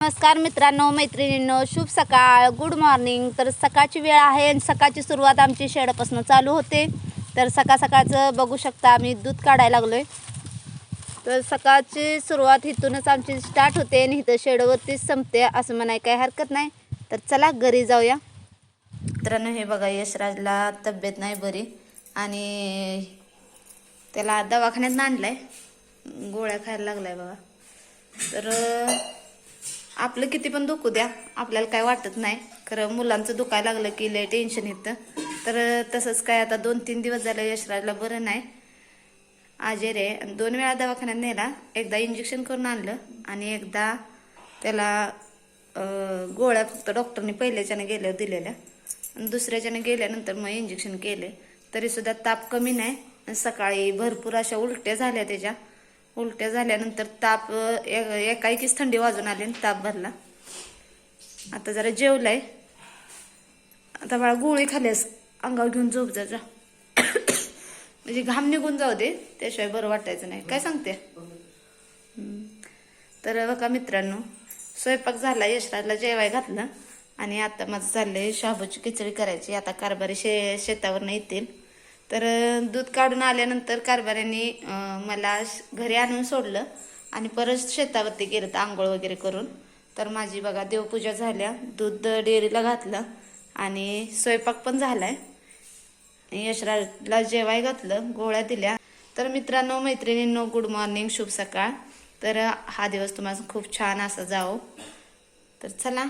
नमस्कार मित्रांनो मैत्रिणींनो शुभ सकाळ गुड मॉर्निंग तर सकाळची वेळ आहे आणि सकाळची सुरुवात आमची शेडपासून चालू होते. तर सकाळ सकाळचं बघू शकता आम्ही दूध काढायला लागलो आहे तर सकाळची सुरुवात इथूनच आमची स्टार्ट होते आणि इथं शेडवरतीच संपते असं म्हणाय काही हरकत नाही. तर चला घरी जाऊया. मित्रांनो हे बघा यशराजला तब्येत नाही बरी आणि त्याला दवाखान्यात आणलं आहे गोळ्या खायला लागलाय बघा. तर आपलं किती पण दुखू द्या आपल्याला काय वाटत नाही. खरं मुलांचं दुखायला लागलं की लय टेन्शन येतं. तर तसंच काय आता दोन तीन दिवस झालं यशराजला बरं नाही. आजेर आहे आणि दोन वेळा दवाखान्यात नेला एकदा इंजेक्शन करून आणलं आणि एकदा त्याला गोळ्या फक्त डॉक्टरने पहिल्याच्याने गेल्यावर दिलेल्या आणि दुसऱ्याच्याने गेल्यानंतर मग इंजेक्शन केले. तरी सुद्धा ताप कमी नाही सकाळी भरपूर अशा उलट्या झाल्या त्याच्या. उलट्या झाल्यानंतर ताप एकाएकीच थंडी वाजून आली आणि ताप भरला. आता जरा जेवलाय. आता बाळा गोळी खाल्यास अंगावर घेऊन झोप जा म्हणजे घाम निघून जाऊ दे त्याशिवाय बरं वाटायचं नाही. काय सांगते? तर बघा मित्रांनो स्वयंपाक झाला यशराजला जेवाय घातलं आणि आता माझं चाललंय शाबूची खिचडी करायची. आता कारभारी शे शेतावरनं येतील. तर दूध काढून आल्यानंतर कारभाऱ्यांनी मला श- घरी आणून सोडलं आणि परत शेतावरती गेलं तर आंघोळ वगैरे करून. तर माझी बघा देवपूजा झाल्या. दूध डेअरीला घातलं आणि स्वयंपाक पण झाला आहे यशराजला जेवाय घातलं गोळ्या दिल्या. तर मित्रांनो मैत्रिणींनो गुड मॉर्निंग शुभ सकाळ. तर हा दिवस तुम्हाला खूप छान असा जाओ तर चला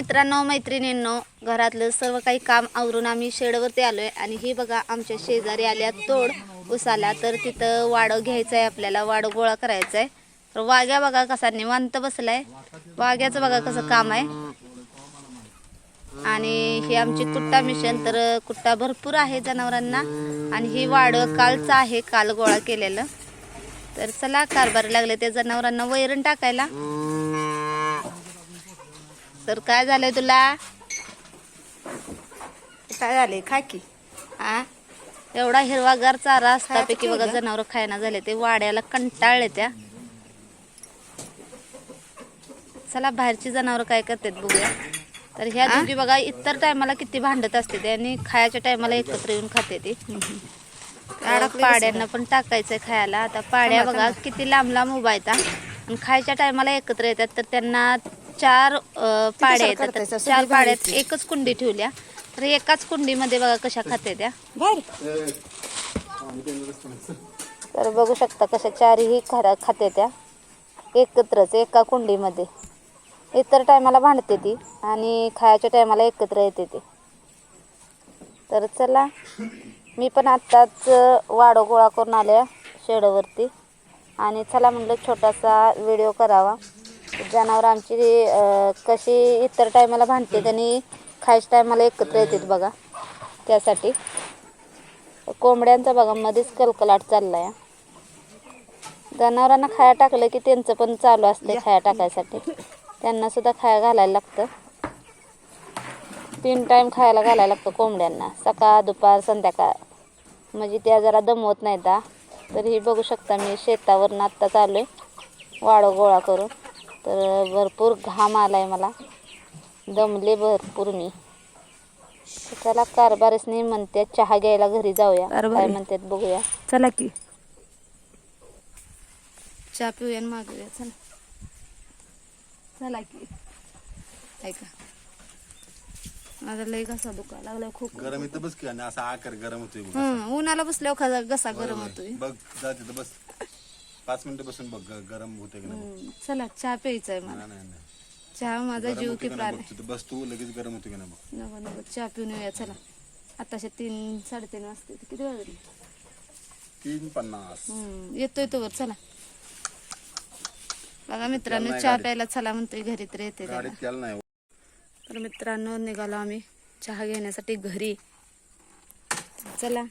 मित्रांनो मैत्रिणींनो घरातलं सर्व काही काम आवरून आम्ही शेडवरती आलो आहे आणि ही बघा आमच्या शेजारी आल्या तोड उसाला. तर तिथं वाडं घ्यायचं आहे आपल्याला वाडं गोळा करायचं आहे तर वाघ्या बघा कसा निवांत बसलाय. वाघ्याचं बघा कसं काम आहे. आणि ही आमची कुट्टा मिशन तर कुट्टा भरपूर आहे जनावरांना. आणि ही वाडं कालचं आहे काल गोळा केलेलं. तर चला कारभार लागले त्या जनावरांना वैरण टाकायला. तर काय झालंय तुला? काय झाले खा की. हा एवढा हिरवागार चारा असतापैकी बघा जनावर खायना झाले ते वाड्याला कंटाळले त्या. चला बाहेरची जनावर काय करतात बघूया. तर ह्या दोघी बघा इतर टायमाला किती भांडत असते ते आणि खायच्या टायमाला एकत्र येऊन खाते ती. पाड्यांना पण टाकायचंय खायला. आता पाड्या बघा किती लांब लांब उभा येतात आणि खायच्या टायमाला एकत्र येतात तर त्यांना चार पाड्या येतात. तर चार पाड्यात एकच कुंडी ठेवल्या. तर एकाच कुंडीमध्ये बघा कशा खाते त्या. तर बघू शकता कशा चारही खरा खाते त्या. एकत्रच एका कुंडीमध्ये. इतर टायमाला भांडते ती आणि खायच्या टायमाला एकत्र येते ती. तर चला मी पण आत्ताच वाडो गोळा करून आल्या शेडवरती. आणि चला म्हणलं छोटासा व्हिडिओ करावा. जनावर आमची कशी इतर टायमाला भांडते आणि खायच्या टायमाला एकत्र येतात बघा. त्यासाठी. कोंबड्यांचा बघा मध्येच कलकलाट चाललाय. जनावरांना खाया टाकलं की त्यांचं पण चालू असते खाया टाकायसाठी. त्यांना सुद्धा खाया घालायला लागतं. तीन टाइम खायला घालायला लागतं कोंबड्यांना. सकाळ दुपार संध्याकाळ. म्हणजे त्या जरा दमवत नाही दा तर ही बघू शकता मी शेतावरनं आत्ता चालू आहे. वाडं गोळा करून. तर भरपूर घाम आलाय मला. दमले भरपूर मी. चला कारभारीसनी म्हणते चहा घ्यायला घरी जाऊया. काय कारभारी. म्हणतात बघूया. चला की. चहा पिऊया आणि मागूया. चला. चला की. ऐका माझा लय घसा दुखायला लागलाय खूप. गरम इथं बस की आणि असा आकार गरम होतोय. हं, उन्हाला बसल्यावर खा- घसा गरम होतोय. बघ जा तिथं बस. पाच मिनिटं बसून बघ ग- गरम होते की नाही बघ. चला चहा प्यायचा आहे मला नाही, नाही, नाही. चहा माझा गरम जीव होते की का प्राण नाही बघ. तिथं बस तू लगेच गरम होते की नाही बघ नको नको चहा पिऊन येऊया चला आताशे तीन साडेतीन वाजते किती वाजले तीन पन्नास येतोय तोवर चला बघा मित्रांनो चहा. प्यायला चला म्हणतोय घरी तर येते त्याला. गाडीत त्याला नाही तर मित्रांनो निघालो आम्ही चहा घेण्यासाठी घरी चला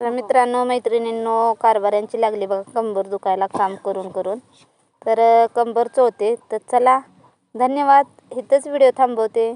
तर मित्रांनो मैत्रिणींनो कारभाऱ्यांची लागली बघा कंबर दुखायला काम करून करून. तर कंबर चोळते. तर चला धन्यवाद. इथंच व्हिडिओ थांबवते.